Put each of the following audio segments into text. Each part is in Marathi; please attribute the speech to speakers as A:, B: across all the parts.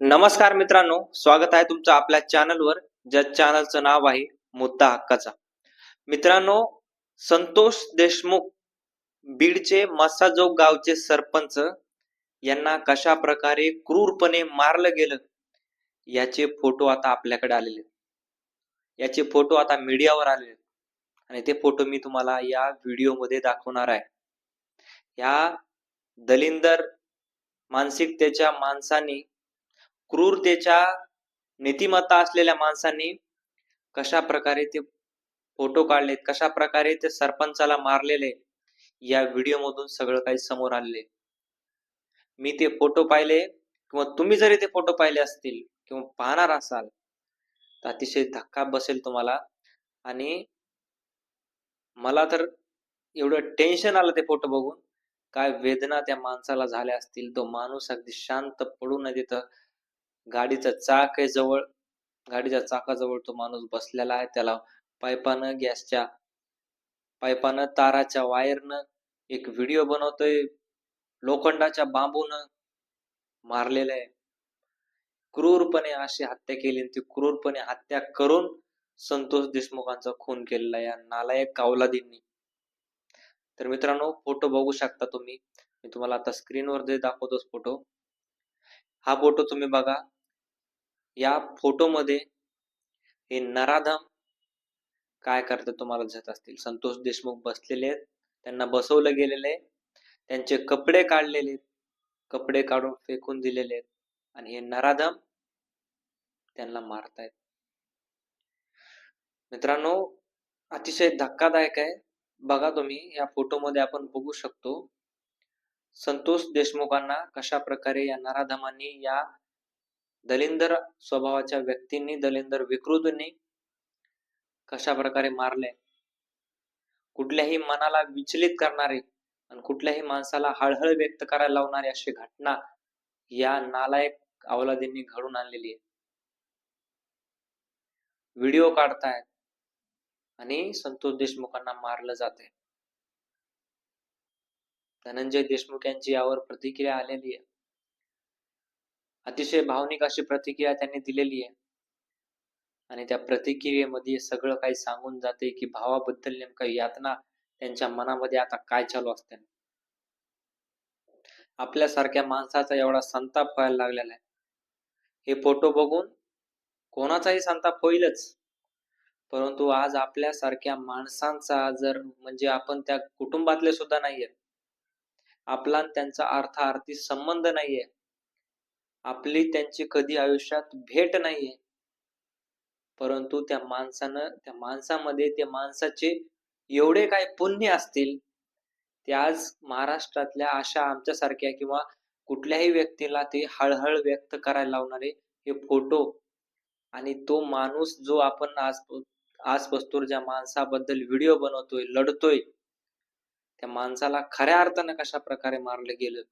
A: नमस्कार मित्रांनो स्वागत आहे तुमचं आपल्या चॅनलवर ज्या चॅनलचं नाव आहे मुद्दा हक्काचा. मित्रांनो संतोष देशमुख बीडचे मसाजोग गावचे सरपंच यांना कशा प्रकारे क्रूरपणे मारलं गेलं याचे फोटो आता आपल्याकडे आलेले याचे फोटो आता मीडियावर आलेले आणि ते फोटो मी तुम्हाला या व्हिडिओमध्ये दाखवणार आहे. या दलिंदर मानसिकतेच्या माणसाने क्रूरतेच्या नीतिमत्ता असलेल्या माणसांनी कशा प्रकारे ते फोटो काढलेत कशा प्रकारे ते सरपंचाला मारलेले या व्हिडिओ मधून सगळं काही समोर आले मी ते फोटो पाहिले किंवा तुम्ही जरी ते फोटो पाहिले असतील किंवा पाहणार असाल तर अतिशय धक्का बसेल तुम्हाला. आणि मला तर एवढं टेन्शन आलं ते फोटो बघून. काय वेदना त्या माणसाला झाल्या असतील तो माणूस अगदी शांत पडू न देतं गाडीचा चाक आहे जवळ. गाडीच्या चाकाजवळ तो माणूस बसलेला आहे. त्याला पायपानं गॅसच्या पायपानं ताराच्या वायरनं एक व्हिडिओ बनवतोय. लोखंडाच्या बांबून मारलेलं आहे. क्रूरपणे अशी हत्या केली ती क्रूरपणे हत्या करून संतोष देशमुखांचा खून केलेला या नालायक कावलादींनी. तर मित्रांनो फोटो बघू शकता तुम्ही. मी तुम्हाला आता स्क्रीनवर जे दाखवतोच फोटो हा फोटो तुम्ही बघा. या फोटोमध्ये हे नराधम काय करतात तुम्हाला दिसत असतील? संतोष देशमुख बसलेले आहेत. त्यांना बसवलं गेलेलं आहे. त्यांचे कपडे काढलेले कपडे काढून फेकून दिलेले आहेत. आणि हे नराधम त्यांना मारतायत. मित्रांनो अतिशय धक्कादायक आहे. बघा तुम्ही या फोटोमध्ये आपण बघू शकतो संतोष देशमुखांना कशा प्रकारे या नराधमांनी या दलिंदर स्वभावाच्या व्यक्तींनी दलिंदर विकृतींनी कशा प्रकारे मारले? कुठल्याही मनाला विचलित करणारे आणि कुठल्याही माणसाला हळहळ व्यक्त करायला लावणारी अशी घटना या नालायक अवलादींनी घडून आणलेली आहे. व्हिडिओ काढतायत आणि संतोष देशमुखांना मारलं जाते धनंजय देशमुख यांची यावर प्रतिक्रिया आलेली आहे. अतिशय भावनिक अशी प्रतिक्रिया त्यांनी दिलेली आहे. आणि त्या प्रतिक्रियेमध्ये सगळं काही सांगून जाते की भावाबद्दल नेमका यातना त्यांच्या मनामध्ये आता काय चालू असते. आपल्यासारख्या माणसाचा एवढा संताप व्हायला लागलेला आहे. हे फोटो बघून कोणाचाही संताप होईलच. परंतु आज आपल्यासारख्या माणसांचा जर म्हणजे आपण त्या कुटुंबातले सुद्धा नाहीये. आपला त्यांचा अर्थ अर्थार्थी संबंध नाहीये. आपली त्यांची कधी आयुष्यात भेट नाहीये. परंतु त्या माणसानं त्या माणसामध्ये त्या माणसाचे एवढे काय पुण्य असतील ते आज महाराष्ट्रातल्या अशा आमच्यासारख्या किंवा कुठल्याही व्यक्तीला ते हळहळ व्यक्त करायला लावणारे हे फोटो आणि तो माणूस जो आपण आज आज ज्या माणसाबद्दल व्हिडिओ बनवतोय लढतोय त्या माणसाला खऱ्या अर्थानं कशा प्रकारे मारलं गेलं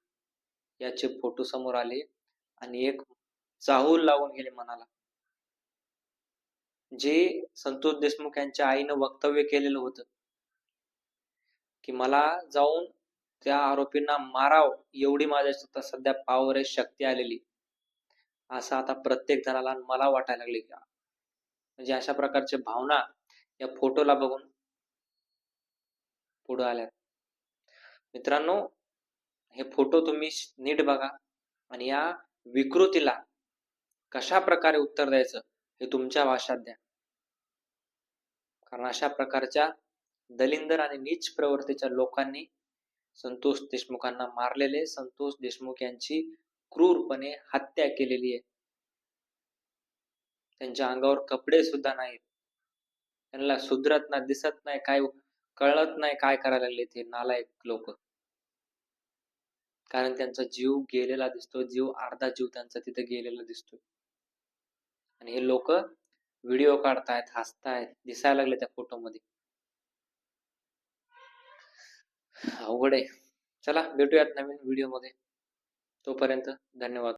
A: याचे फोटो समोर आले. आणि एक चाहूल लावून गेले मनाला. जे संतोष देशमुख यांच्या आईनं वक्तव्य केलेलं होतं की मला जाऊन त्या आरोपींना माराव एवढी माझ्या स्वतः सध्या पावर आहे शक्ती आलेली. असं आता प्रत्येक जणाला मला वाटायला लागले का म्हणजे अशा प्रकारच्या भावना या फोटोला बघून पुढे आल्यात. मित्रांनो हे फोटो तुम्ही नीट बघा आणि या विकृतीला कशा प्रकारे उत्तर द्यायचं हे तुमच्या भाषात द्या. कारण अशा प्रकारच्या दलिंदर आणि नीच प्रवृत्तीच्या लोकांनी संतोष देशमुखांना मारलेले संतोष देशमुख यांची क्रूरपणे हत्या केलेली आहे. त्यांच्या अंगावर कपडे सुद्धा नाहीत. त्यांना सुधरत नाही दिसत नाही काय कळत नाही काय करायला लागले ते नालायक लोक. कारण त्यांचा जीव गेलेला दिसतो जीव अर्धा जीव त्यांचा तिथे गेलेला दिसतो आणि हे लोक व्हिडिओ काढतायत हसतायत दिसायला लागले त्या फोटो मध्ये अवघड आहे. चला भेटूयात नवीन व्हिडिओमध्ये तोपर्यंत धन्यवाद.